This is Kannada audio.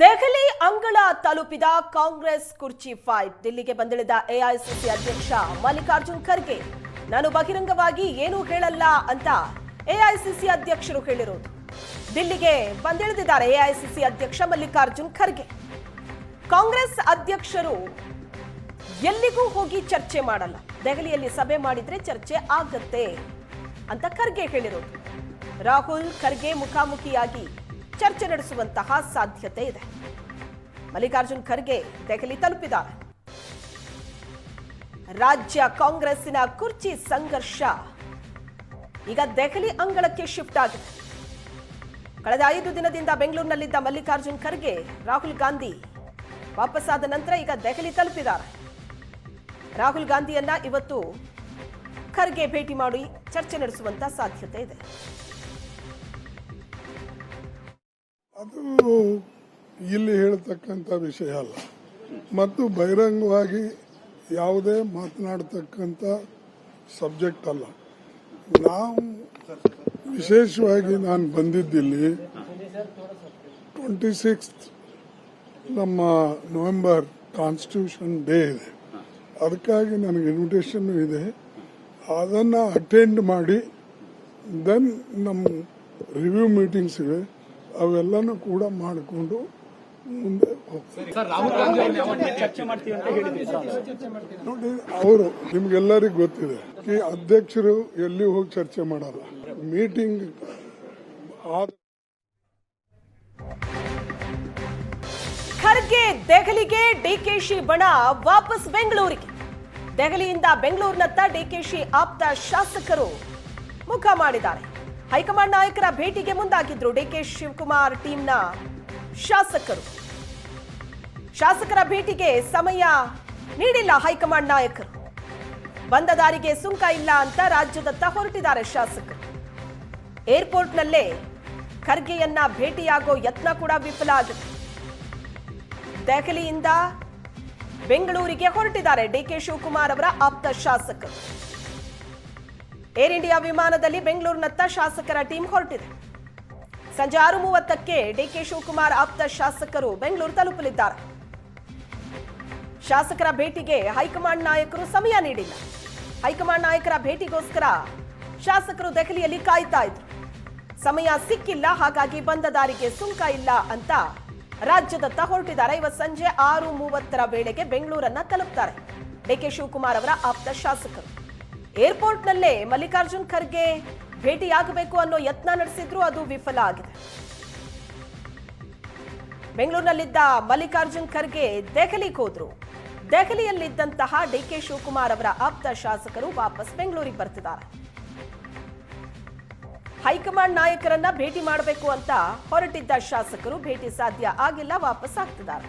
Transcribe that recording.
ದೆಹಲಿ ಅಂಗಳ ತಲುಪಿದ ಕಾಂಗ್ರೆಸ್ ಕುರ್ಚಿ ಫೈಟ್. ದಿಲ್ಲಿಗೆ ಬಂದಿಳಿದ ಎಐಸಿಸಿ ಅಧ್ಯಕ್ಷ ಮಲ್ಲಿಕಾರ್ಜುನ್ ಖರ್ಗೆ, ನಾನು ಬಹಿರಂಗವಾಗಿ ಏನೂ ಹೇಳಲ್ಲ ಅಂತ ಎಐಸಿಸಿ ಅಧ್ಯಕ್ಷರು ಹೇಳಿರೋದು. ದಿಲ್ಲಿಗೆ ಬಂದಿಳಿದಿದ್ದಾರೆ ಎಐಸಿಸಿ ಅಧ್ಯಕ್ಷ ಮಲ್ಲಿಕಾರ್ಜುನ್ ಖರ್ಗೆ. ಕಾಂಗ್ರೆಸ್ ಅಧ್ಯಕ್ಷರು ಎಲ್ಲಿಗೂ ಹೋಗಿ ಚರ್ಚೆ ಮಾಡಲ್ಲ. ದೆಹಲಿಯಲ್ಲಿ ಸಭೆ ಮಾಡಿದ್ರೆ ಚರ್ಚೆ ಆಗತ್ತೆ ಅಂತ ಖರ್ಗೆ ಹೇಳಿರೋದು. ರಾಹುಲ್ ಖರ್ಗೆ ಮುಖಾಮುಖಿಯಾಗಿ ಚರ್ಚೆ ನಡೆಸುವಂತಹ ಸಾಧ್ಯತೆ ಇದೆ. ಮಲ್ಲಿಕಾರ್ಜುನ್ ಖರ್ಗೆ ದೆಹಲಿ ತಲುಪಿದ್ದಾರೆ. ರಾಜ್ಯ ಕಾಂಗ್ರೆಸ್ಸಿನ ಕುರ್ಚಿ ಸಂಘರ್ಷ ಈಗ ದೆಹಲಿ ಅಂಗಳಕ್ಕೆ ಶಿಫ್ಟ್ ಆಗಿದೆ. ಕಳೆದ ಐದು ದಿನದಿಂದ ಬೆಂಗಳೂರಿನಲ್ಲಿದ್ದ ಮಲ್ಲಿಕಾರ್ಜುನ್ ಖರ್ಗೆ, ರಾಹುಲ್ ಗಾಂಧಿ ವಾಪಸ್ಸಾದ ನಂತರ ಈಗ ದೆಹಲಿ ತಲುಪಿದ್ದಾರೆ. ರಾಹುಲ್ ಗಾಂಧಿಯನ್ನ ಇವತ್ತು ಖರ್ಗೆ ಭೇಟಿ ಮಾಡಿ ಚರ್ಚೆ ನಡೆಸುವಂತ ಸಾಧ್ಯತೆ ಇದೆ. ಅದು ಇಲ್ಲಿ ಹೇಳ್ತಕ್ಕಂಥ ವಿಷಯ ಅಲ್ಲ. ಮತ್ತು ಬಹಿರಂಗವಾಗಿ ಯಾವುದೇ ಮಾತನಾಡ್ತಕ್ಕಂಥ ಸಬ್ಜೆಕ್ಟ್ ಅಲ್ಲ. ನಾವು ವಿಶೇಷವಾಗಿ ನಾನು ಬಂದಿದ್ದಿಲ್ಲಿ ಟ್ವೆಂಟಿ ಸಿಕ್ಸ್ತ್ ನಮ್ಮ ನವೆಂಬರ್ ಕಾನ್ಸ್ಟಿಟ್ಯೂಷನ್ ಡೇ ಇದೆ. ಅದಕ್ಕಾಗಿ ನನಗೆ ಇನ್ವಿಟೇಷನ್ ಇದೆ. ಅದನ್ನು ಅಟೆಂಡ್ ಮಾಡಿ, ದೆನ್ ನಮ್ಮ ರಿವ್ಯೂ ಮೀಟಿಂಗ್ಸ್ ಇವೆ. ಅವೆಲ್ಲನೂ ಕೂಡ ಮಾಡಿಕೊಂಡು ಮುಂದೆ ಹೋಗ್ತಾರೆ. ಸರ್ ರಾಹುಲ್ ಗಾಂಧಿ ಚರ್ಚೆ ಮಾಡ್ತೀವಿ ಅಂತ ಹೇಳಿದ್ವಿ ಸರ್? ನೋಡಿ ಅವರು ನಿಮ್ಗೆಲ್ಲರಿಗೂ ಗೊತ್ತಿದೆ ಈ ಅಧ್ಯಕ್ಷರು ಎಲ್ಲಿ ಹೋಗಿ ಚರ್ಚೆ ಮಾಡಲ್ಲ. ಮೀಟಿಂಗ್ ಖರ್ಗೆ ದೆಹಲಿಗೆ ಡಿಕೆಶಿ ಬಣ ವಾಪಸ್ ಬೆಂಗಳೂರಿಗೆ. ದೆಹಲಿಯಿಂದ ಬೆಂಗಳೂರಿನತ್ತ ಡಿಕೆಶಿ ಆಪ್ತ ಶಾಸಕರು ಮುಖ ಮಾಡಿದ್ದಾರೆ. ಹೈಕಮಾಂಡ್ ನಾಯಕರ ಭೇಟಿಗೆ ಮುಂದಾಗಿದ್ರು ಡಿಕೆ ಶಿವಕುಮಾರ್ ಟೀಮ್ನ ಶಾಸಕರು. ಶಾಸಕರ ಭೇಟಿಗೆ ಸಮಯ ನೀಡಿಲ್ಲ ಹೈಕಮಾಂಡ್ ನಾಯಕರು. ಬಂದ ದಾರಿಗೆ ಸುಂಕ ಇಲ್ಲ ಅಂತ ರಾಜ್ಯದತ್ತ ಹೊರಟಿದ್ದಾರೆ ಶಾಸಕರು. ಏರ್ಪೋರ್ಟ್ನಲ್ಲೇ ಖರ್ಗೆಯನ್ನ ಭೇಟಿಯಾಗೋ ಯತ್ನ ಕೂಡ ವಿಫಲ ಆಗಿದೆ. ದೆಹಲಿಯಿಂದ ಬೆಂಗಳೂರಿಗೆ ಹೊರಟಿದ್ದಾರೆ ಡಿಕೆ ಶಿವಕುಮಾರ್ ಅವರ ಆಪ್ತ ಶಾಸಕರು. ಏರ್ ಇಂಡಿಯಾ ವಿಮಾನದಲ್ಲಿ ಬೆಂಗಳೂರಿನತ್ತ ಶಾಸಕರ ಟೀಮ್ ಹೊರಟಿದೆ. ಸಂಜೆ ಆರು ಮೂವತ್ತಕ್ಕೆ ಡಿಕೆ ಶಿವಕುಮಾರ್ ಆಪ್ತ ಶಾಸಕರು ಬೆಂಗಳೂರು ತಲುಪಲಿದ್ದಾರೆ. ಶಾಸಕರ ಭೇಟಿಗೆ ಹೈಕಮಾಂಡ್ ನಾಯಕರು ಸಮಯ ನೀಡಿಲ್ಲ. ಹೈಕಮಾಂಡ್ ನಾಯಕರ ಭೇಟಿಗೋಸ್ಕರ ಶಾಸಕರು ದೆಹಲಿಯಲ್ಲಿ ಕಾಯ್ತಾ ಇದ್ರು. ಸಮಯ ಸಿಕ್ಕಿಲ್ಲ, ಹಾಗಾಗಿ ಬಂದ ದಾರಿಗೆ ಸುಂಕ ಇಲ್ಲ ಅಂತ ರಾಜ್ಯದತ್ತ ಹೊರಟಿದ್ದಾರೆ. ಇವತ್ತು ಸಂಜೆ ಆರು ಮೂವತ್ತರ ವೇಳೆಗೆ ಬೆಂಗಳೂರನ್ನ ತಲುಪ್ತಾರೆ. ಡಿಕೆ ಶಿವಕುಮಾರ್ ಅವರ ಆಪ್ತ ಶಾಸಕರು. ಏರ್ಪೋರ್ಟ್ನಲ್ಲೇ ಮಲ್ಲಿಕಾರ್ಜುನ್ ಖರ್ಗೆ ಭೇಟಿಯಾಗಬೇಕು ಅನ್ನೋ ಯತ್ನ ನಡೆಸಿದ್ರು ಅದು ವಿಫಲ ಆಗಿದೆ. ಬೆಂಗಳೂರಿನಲ್ಲಿದ್ದ ಮಲ್ಲಿಕಾರ್ಜುನ್ ಖರ್ಗೆ ದೆಹಲಿಗೆ ಹೋದ್ರು. ದೆಹಲಿಯಲ್ಲಿದ್ದಂತಹ ಡಿಕೆ ಶಿವಕುಮಾರ್ ಅವರ ಆಪ್ತ ಶಾಸಕರು ವಾಪಸ್ ಬೆಂಗಳೂರಿಗೆ ಬರ್ತಿದ್ದಾರೆ. ಹೈಕಮಾಂಡ್ ನಾಯಕರನ್ನ ಭೇಟಿ ಮಾಡಬೇಕು ಅಂತ ಹೊರಟಿದ್ದ ಶಾಸಕರು ಭೇಟಿ ಸಾಧ್ಯ ಆಗಿಲ್ಲ, ವಾಪಸ್ ಆಗ್ತಿದ್ದಾರೆ.